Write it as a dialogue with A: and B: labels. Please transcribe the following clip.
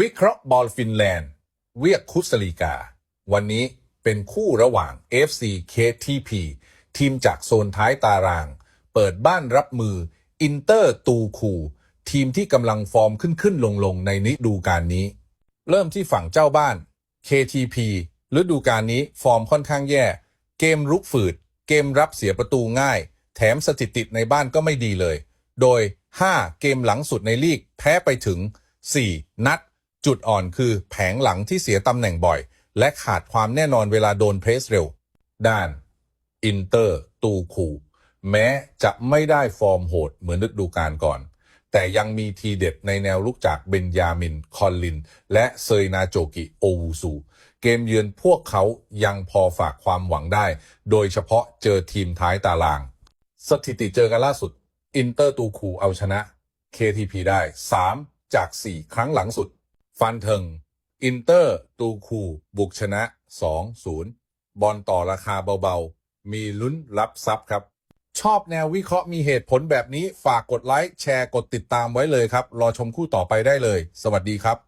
A: วิเคราะห์บอลฟินแลนด์เวียกคุสลีกา วันนี้เป็นคู่ระหว่าง FC KTP ทีมจากโซนท้ายตาราง เปิดบ้านรับมือ อินเตอร์ตูคู ทีมที่กำลังฟอร์มขึ้นขึ้นลงลงในฤดูกาลนี้ เริ่มที่ฝั่งเจ้าบ้าน KTP ฤดูกาลนี้ฟอร์มค่อนข้างแย่ เกมรุกฝืด เกมรับเสียประตูง่าย แถมสถิติในบ้านก็ไม่ดีเลย โดย 5 เกมหลังสุดในลีกแพ้ไปถึง 4 นัด จุดอ่อนคือแผงหลังที่เสียตำแหน่งบ่อย และขาดความแน่นอนเวลาโดนเพรสเร็ว ด้านอินเตอร์ตูคูแม้จะไม่ได้ฟอร์มโหดเหมือนฤดูกาลก่อน แต่ยังมีทีเด็ดในแนวลุกจากเบนยามิน คอลลิน และเซยนาโจกิ โอวูซู เกมเยือนพวกเขายังพอฝากความหวังได้ โดยเฉพาะเจอทีมท้ายตาราง สถิติเจอกันล่าสุด อินเตอร์ตูคูเอาชนะ KTP ได้ 3 จาก 4 ครั้งหลังสุด ฟันเถิงอินเตอร์ตูคูบุกชนะ 2-0 บอลต่อราคาเบาๆ มีลุ้นรับทรัพย์ครับ ชอบแนววิเคราะห์มีเหตุผลแบบนี้ฝากกดไลค์ แชร์กดติดตามไว้เลยครับ รอชมคู่ต่อไปได้เลย สวัสดีครับ